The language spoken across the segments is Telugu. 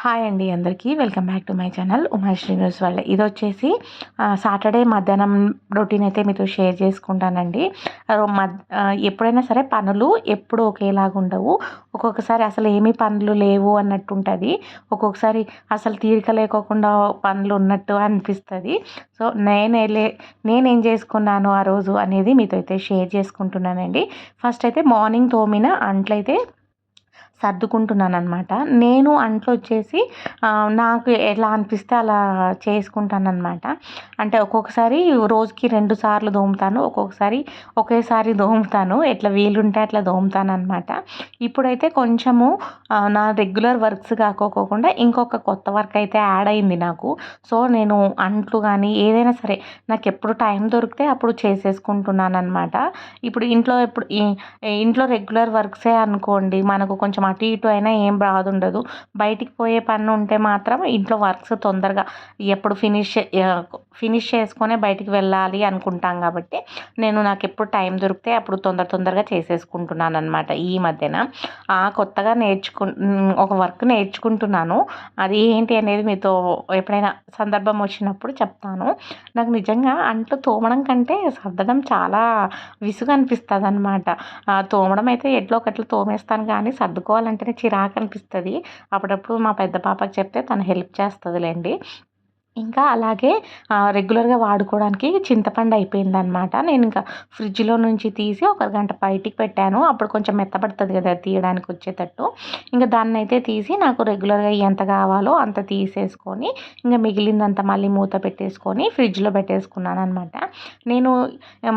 హాయ్ అండి అందరికీ. Welcome back to my channel Umashri news వాళ్ళ. ఇది వచ్చేసి సాటర్డే మధ్యాహ్నం రొటీన్ అయితే మీతో షేర్ చేసుకుంటానండి. ఎప్పుడైనా సరే పనులు ఎప్పుడు ఒకేలాగా ఉండవు. ఒక్కొక్కసారి అసలు ఏమీ పనులు లేవు అన్నట్టు ఉంటుంది ఒక్కొక్కసారి అసలు తీరిక లేకోకుండా పనులు ఉన్నట్టు అనిపిస్తుంది. సో నేనే నేనేం చేసుకున్నాను ఆ రోజు అనేది మీతో అయితే షేర్ చేసుకుంటున్నానండి. ఫస్ట్ అయితే మార్నింగ్ తోమిన అంట్లయితే సర్దుకుంటున్నాను అనమాట నేను అంట్లో వచ్చేసి నాకు ఎలా అనిపిస్తే అలా చేసుకుంటాను అనమాట అంటే ఒక్కొక్కసారి రోజుకి రెండు సార్లు దోముతాను ఒక్కొక్కసారి ఒకేసారి దోముతాను ఎట్లా వీలుంటే అట్లా దోముతాను అనమాట ఇప్పుడైతే కొంచెము నా రెగ్యులర్ వర్క్స్ కాకోకుండా ఇంకొక కొత్త వర్క్ అయితే యాడ్ అయింది నాకు. సో నేను అంట్లు కానీ ఏదైనా సరే నాకు ఎప్పుడు టైం దొరికితే అప్పుడు చేసేసుకుంటున్నాను అనమాట ఇప్పుడు ఇంట్లో ఎప్పుడు ఇంట్లో రెగ్యులర్ వర్క్సే అనుకోండి మనకు కొంచెం అటు ఇటు అయినా ఏం బాధ ఉండదు బయటికి పోయే పని ఉంటే మాత్రం ఇంట్లో వర్క్స్ తొందరగా ఎప్పుడు ఫినిష్ ఫినిష్ చేసుకునే బయటికి వెళ్ళాలి అనుకుంటాం కాబట్టి నేను నాకు ఎప్పుడు టైం దొరికితే అప్పుడు తొందర తొందరగా చేసేసుకుంటున్నాను అనమాట ఈ మధ్యన. కొత్తగా నేర్చుకు ఒక వర్క్ నేర్చుకుంటున్నాను. అది ఏంటి అనేది మీతో ఎప్పుడైనా సందర్భం వచ్చినప్పుడు చెప్తాను. నాకు నిజంగా అంట్లు తోమడం కంటే సర్దడం చాలా విసుగు అనిపిస్తుంది అనమాట తోమడం అయితే ఎట్లో ఒకట్లు తోమేస్తాను కానీ సర్దుకో చేసుకోవాలంటేనే చిరాకు అనిపిస్తుంది అప్పుడప్పుడు మా పెద్ద పాపకి చెప్తే తను హెల్ప్ చేస్తుందిలేండి. ఇంకా అలాగే రెగ్యులర్గా వాడుకోవడానికి చింతపండు అయిపోయిందనమాట నేను ఇంకా ఫ్రిడ్జ్లో నుంచి తీసి ఒక గంట బయటికి పెట్టాను. అప్పుడు కొంచెం మెత్తపడుతుంది కదా తీయడానికి వచ్చేటట్టు. ఇంకా దాన్ని అయితే తీసి నాకు రెగ్యులర్గా ఎంత కావాలో అంత తీసేసుకొని ఇంకా మిగిలిందంతా మళ్ళీ మూత పెట్టేసుకొని ఫ్రిడ్జ్లో పెట్టేసుకున్నాను అనమాట నేను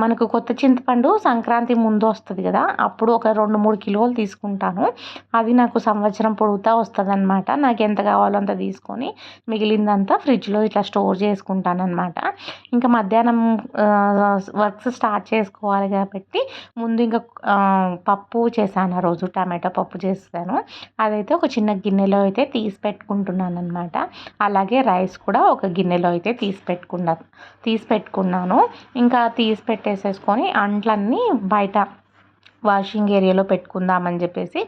మనకు కొత్త చింతపండు సంక్రాంతి ముందు వస్తుంది కదా అప్పుడు ఒక రెండు మూడు కిలోలు తీసుకుంటాను. అది నాకు సంవత్సరం పొడుగుతా వస్తుంది అనమాట నాకు ఎంత కావాలో అంత తీసుకొని మిగిలిందంతా ఫ్రిడ్జ్లో ఇట్లా స్టోర్ చేసుకుంటాను అనమాట ఇంకా మధ్యాహ్నం వర్క్స్ స్టార్ట్ చేసుకోవాలి కాబట్టి ముందు ఇంకా పప్పు చేశాను ఆ రోజు టమాటో పప్పు చేస్తాను అదైతే ఒక చిన్న గిన్నెలో అయితే తీసి పెట్టుకుంటున్నాను అనమాట అలాగే రైస్ కూడా ఒక గిన్నెలో అయితే తీసి పెట్టుకున్నా తీసి పెట్టుకున్నాను. ఇంకా తీసి పెట్టేసేసుకొని అంట్లన్నీ బయట వాషింగ్ ఏరియాలో పెట్టుకుందామని చెప్పేసి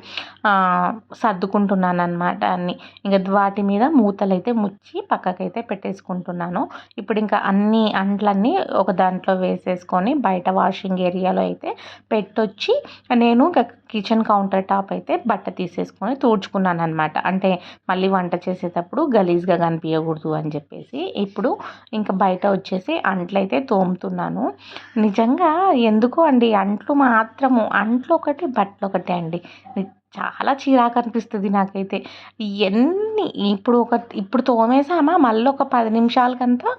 సర్దుకుంటున్నాను అనమాట అన్నీ. ఇంకా వాటి మీద మూతలు అయితే ముచ్చి పక్కకైతే పెట్టేసుకుంటున్నాను. ఇప్పుడు ఇంకా అన్ని అంట్లన్నీ ఒక దాంట్లో వేసేసుకొని బయట వాషింగ్ ఏరియాలో అయితే పెట్టొచ్చి నేను కిచెన్ కౌంటర్ టాప్ అయితే బట్ట తీసేసుకొని తుడుచుకున్నాను అనమాట అంటే మళ్ళీ వంట చేసేటప్పుడు గలీజ్గా కనిపించకూడదు అని చెప్పేసి ఇప్పుడు ఇంకా బయట వచ్చేసి అంట్లయితే తోముతున్నాను. నిజంగా ఎందుకు అండి? అంట్లు మాత్రము అంట్లు ఒకటి బట్టలు ఒకటే అండి. చాలా చిరాకు అనిపిస్తుంది నాకైతే. ఎన్ని ఇప్పుడు ఒక ఇప్పుడు తోమేసామా మళ్ళీ ఒక పది నిమిషాలకంతా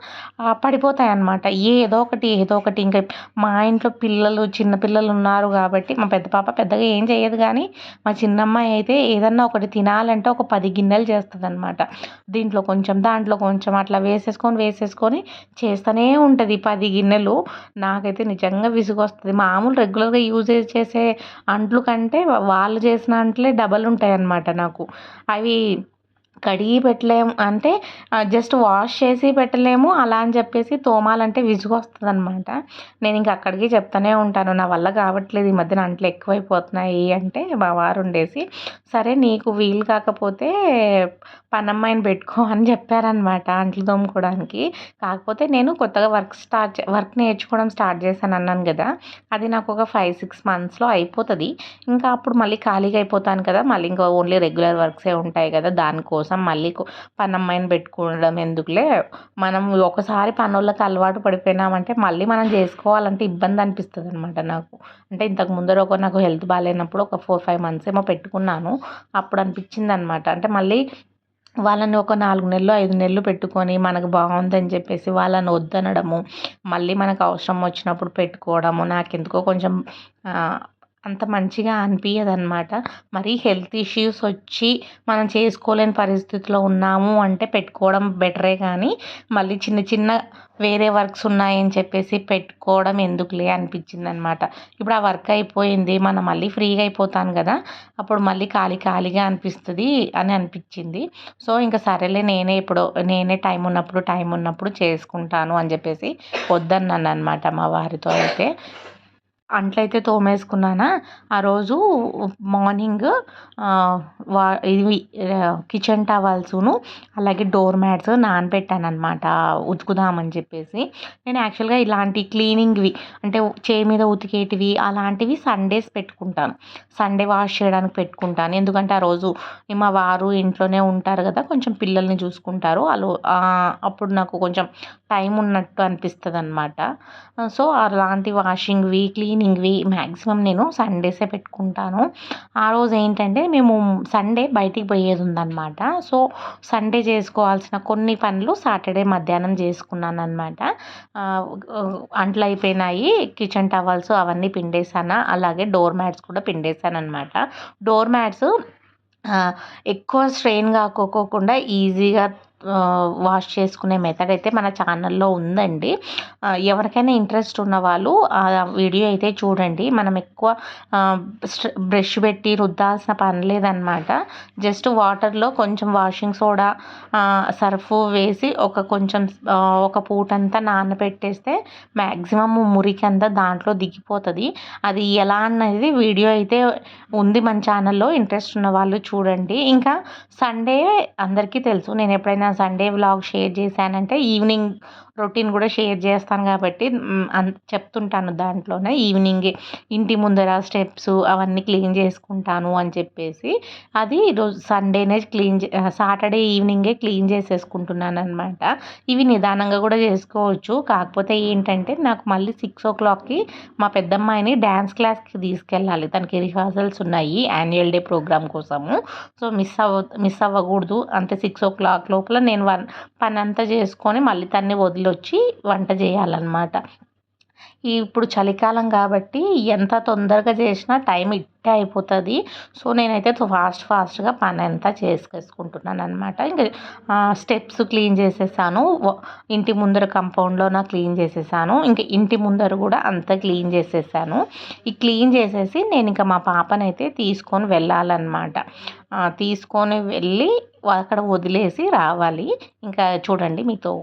పడిపోతాయి అన్నమాట ఏదో ఒకటి ఏదో ఒకటి. ఇంకా మా ఇంట్లో పిల్లలు చిన్నపిల్లలు ఉన్నారు కాబట్టి మా పెద్ద పాప పెద్దగా ఏం చేయదు కానీ మా చిన్నమ్మాయి అయితే ఏదన్నా ఒకటి తినాలంటే ఒక పది గిన్నెలు చేస్తుంది అనమాట దీంట్లో కొంచెం దాంట్లో కొంచెం అట్లా వేసేసుకొని వేసేసుకొని చేస్తూనే ఉంటుంది పది గిన్నెలు. నాకైతే నిజంగా విసుగు వస్తుంది మామూలు రెగ్యులర్గా యూజ్ చేసే అంట్లు కంటే వాళ్ళు చేసిన అంట్లే డబల్ ఉంటాయి అన్నమాట నాకు. అవి కడిగి పెట్టలేము అంటే జస్ట్ వాష్ చేసి పెట్టలేము అలా అని చెప్పేసి తోమాలంటే విసుగు వస్తుంది అనమాట నేను ఇంక అక్కడికి చెప్తూనే ఉంటాను నా వల్ల కావట్లేదు ఈ మధ్యన అంట్లు ఎక్కువైపోతున్నాయి అంటే మా వారు ఉండేసి సరే నీకు వీలు కాకపోతే పనమ్మాయిని పెట్టుకో అని చెప్పారనమాట అంట్లు తోముకోవడానికి కాకపోతే నేను కొత్తగా వర్క్ స్టార్ట్ వర్క్ నేర్చుకోవడం స్టార్ట్ చేశాను అన్నాను కదా అది నాకు ఒక ఫైవ్ సిక్స్ మంత్స్లో అయిపోతుంది. ఇంకా అప్పుడు మళ్ళీ ఖాళీగా అయిపోతాను కదా మళ్ళీ ఇంకా ఓన్లీ రెగ్యులర్ వర్క్సే ఉంటాయి కదా దానికోసం మళ్ళీ పనమ్మాయిని పెట్టుకోవడం ఎందుకులే? మనం ఒకసారి పనులకు అలవాటు పడిపోయినామంటే మళ్ళీ మనం చేసుకోవాలంటే ఇబ్బంది అనిపిస్తుంది అనమాట నాకు. అంటే ఇంతకు ముందర ఒక నాకు హెల్త్ బాగాలేనప్పుడు ఒక ఫోర్ ఫైవ్ మంత్స్ ఏమో పెట్టుకున్నాను. అప్పుడు అనిపించింది అనమాట అంటే మళ్ళీ వాళ్ళని ఒక నాలుగు నెలలు ఐదు నెలలు పెట్టుకొని మనకు బాగుందని చెప్పేసి వాళ్ళని వద్దనడము మళ్ళీ మనకు అవసరం వచ్చినప్పుడు పెట్టుకోవడము నాకు ఎందుకో కొంచెం అంత మంచిగా అనిపించదు అనమాట మరీ హెల్త్ ఇష్యూస్ వచ్చి మనం చేసుకోలేని పరిస్థితిలో ఉన్నాము అంటే పెట్టుకోవడం బెటరే కానీ మళ్ళీ చిన్న చిన్న వేరే వర్క్స్ ఉన్నాయని చెప్పేసి పెట్టుకోవడం ఎందుకులే అనిపించింది అనమాట ఇప్పుడు ఆ వర్క్ అయిపోయింది మనం మళ్ళీ ఫ్రీగా అయిపోతాను కదా అప్పుడు మళ్ళీ ఖాళీ ఖాళీగా అనిపిస్తుంది అని అనిపించింది. సో ఇంకా సరేలే నేనే ఇప్పుడు నేనే టైం ఉన్నప్పుడు టైం ఉన్నప్పుడు చేసుకుంటాను అని చెప్పేసి వద్దన్నాను అనమాట మా వారితో అయితే. అంట్లయితే తోమేసుకున్నానా? ఆ రోజు మార్నింగ్ వా ఇవి కిచెన్ టవల్సును అలాగే డోర్ మ్యాట్స్ నానబెట్టాను అనమాట ఉతుకుదామని చెప్పేసి. నేను యాక్చువల్గా ఇలాంటి క్లీనింగ్వి అంటే చేయి మీద ఉతికేటివి అలాంటివి సండేస్ పెట్టుకుంటాను. సండే వాష్ చేయడానికి పెట్టుకుంటాను. ఎందుకంటే ఆ రోజు మా వారు ఇంట్లోనే ఉంటారు కదా కొంచెం పిల్లల్ని చూసుకుంటారు. వాళ్ళు అప్పుడు నాకు కొంచెం టైం ఉన్నట్టు అనిపిస్తుంది అనమాట సో అలాంటి వాషింగ్వి క్లీనింగ్ ఇవి మ్యాక్సిమం నేను సండేసే పెట్టుకుంటాను. ఆ రోజు ఏంటంటే మేము సండే బయటికి పోయేది ఉందన్నమాట. సో సండే చేసుకోవాల్సిన కొన్ని పనులు సాటర్డే మధ్యాహ్నం చేసుకున్నాను అనమాట అంట్లు అయిపోయినాయి కిచెన్ టవల్స్ అవన్నీ పిండేసాను అలాగే డోర్ మ్యాట్స్ కూడా పిండేసాను అనమాట డోర్ మ్యాట్స్ ఎక్కువ స్ట్రెయిన్ కాకోకుండా ఈజీగా వాష్ చేసుకునే మెథడ్ అయితే మన ఛానల్లో ఉందండి. ఎవరికైనా ఇంట్రెస్ట్ ఉన్న వాళ్ళు ఆ వీడియో అయితే చూడండి. మనం ఎక్కువ బ్రష్ పెట్టి రుద్దాల్సిన పని లేదనమాట జస్ట్ వాటర్లో కొంచెం వాషింగ్ సోడా సర్ఫ్ వేసి ఒక కొంచెం ఒక పూటంతా నానబెట్టేస్తే మ్యాక్సిమం మురికి అంతా దాంట్లో దిగిపోతుంది. అది ఎలా అన్నది వీడియో అయితే ఉంది మన ఛానల్లో ఇంట్రెస్ట్ ఉన్న వాళ్ళు చూడండి. ఇంకా సండే అందరికీ తెలుసు. నేను ఎప్పుడైనా సండే వ్లాగ్ షేర్ చేశానంటే ఈవినింగ్ రొటీన్ కూడా షేర్ చేస్తాను కాబట్టి చెప్తుంటాను దాంట్లోనే. ఈవినింగ్ ఇంటి ముందర స్టెప్స్ అవన్నీ క్లీన్ చేసుకుంటాను అని చెప్పేసి అది ఈరోజు సండేనే క్లీన్ సాటర్డే ఈవినింగే క్లీన్ చేసేసుకుంటున్నాను అనమాట ఇవి నిదానంగా కూడా చేసుకోవచ్చు. కాకపోతే ఏంటంటే నాకు మళ్ళీ సిక్స్ ఓ క్లాక్కి మా పెద్దమ్మాయిని డ్యాన్స్ క్లాస్కి తీసుకెళ్ళాలి. తనకి రిహార్సల్స్ ఉన్నాయి యాన్యువల్ డే ప్రోగ్రామ్ కోసము. సో మిస్ అవ్వ మిస్ అవ్వకూడదు. అంటే సిక్స్ ఓ క్లాక్ లోపల నేను వన్ పని అంతా చేసుకొని మళ్ళీ తన్ని వదిలి వచ్చి వంట చేయాలన్నమాట. ఇప్పుడు చలికాలం కాబట్టి ఎంత తొందరగా చేసినా టైం ఇట్టే అయిపోతుంది. సో నేనైతే ఫాస్ట్ ఫాస్ట్గా పని అంతా చేసుకేసుకుంటున్నాను అనమాట ఇంకా స్టెప్స్ క్లీన్ చేసేసాను. ఇంటి ముందర కంపౌండ్లో నా క్లీన్ చేసేసాను. ఇంకా ఇంటి ముందర కూడా అంతా క్లీన్ చేసేసాను. ఈ క్లీన్ చేసేసి నేను ఇంకా మా పాపనైతే తీసుకొని వెళ్ళాలన్నమాట. తీసుకొని వెళ్ళి అక్కడ వదిలేసి రావాలి. ఇంకా చూడండి మీతో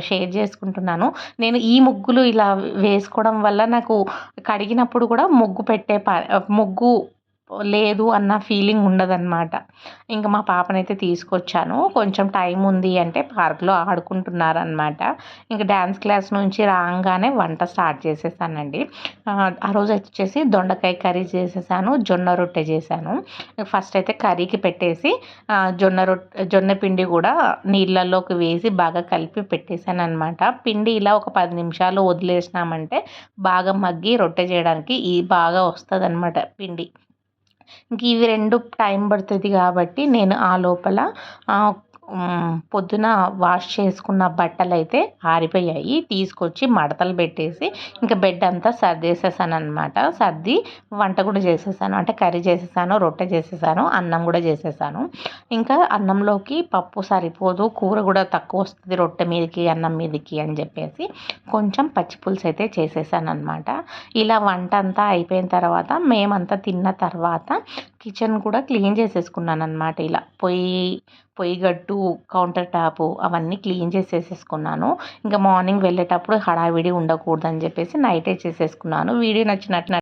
షేర్ చేసుకుంటున్నాను. నేను ఈ ముగ్గులు ఇలా వేసుకోవడం వల్ల నాకు కడిగినప్పుడు కూడా ముగ్గు పెట్టే ప ముగ్గు లేదు అన్న ఫీలింగ్ ఉండదన్నమాట. ఇంకా మా పాపనైతే తీసుకొచ్చాను. కొంచెం టైం ఉంది అంటే పార్క్లో ఆడుకుంటున్నారనమాట ఇంకా డ్యాన్స్ క్లాస్ నుంచి రాగానే వంట స్టార్ట్ చేసేసానండి. ఆ రోజు వచ్చేసి దొండకాయ కర్రీ చేసేసాను జొన్న రొట్టె చేశాను. ఫస్ట్ అయితే కర్రీకి పెట్టేసి జొన్న రొట్టె జొన్న పిండి కూడా నీళ్ళల్లోకి వేసి బాగా కలిపి పెట్టేశాను అనమాట పిండి ఇలా ఒక పది నిమిషాలు వదిలేసినామంటే బాగా మగ్గి రొట్టె చేయడానికి ఈ బాగా వస్తుంది అనమాట పిండి. ఇవి రెండు టైం పడుతుంది కాబట్టి నేను ఆ లోపల పొద్దున వాష్ చేసుకున్న బట్టలు అయితే ఆరిపోయాయి. తీసుకొచ్చి మడతలు పెట్టేసి ఇంకా బెడ్ అంతా సర్దేసేసాను అనమాట సర్ది వంట కూడా చేసేసాను. అంటే కర్రీ చేసేసాను రొట్టె చేసేసాను అన్నం కూడా చేసేసాను. ఇంకా అన్నంలోకి పప్పు సరిపోదు కూర కూడా తక్కువ వస్తుంది రొట్టె మీదకి అన్నం మీదకి అని చెప్పేసి కొంచెం పచ్చి పులుసు అయితే చేసేసాను అనమాట ఇలా వంట అంతా అయిపోయిన తర్వాత మేమంతా తిన్న తర్వాత కిచెన్ కూడా క్లీన్ చేసేసుకున్నాను అనమాట ఇలా. పొయ్యి పొయ్యి గట్టు కౌంటర్ టాపు అవన్నీ క్లీన్ చేసేసేసుకున్నాను. ఇంకా మార్నింగ్ వెళ్ళేటప్పుడు హడావిడి ఉండకూడదని చెప్పేసి నైటే చేసేసుకున్నాను. వీడియో నచ్చినట్టు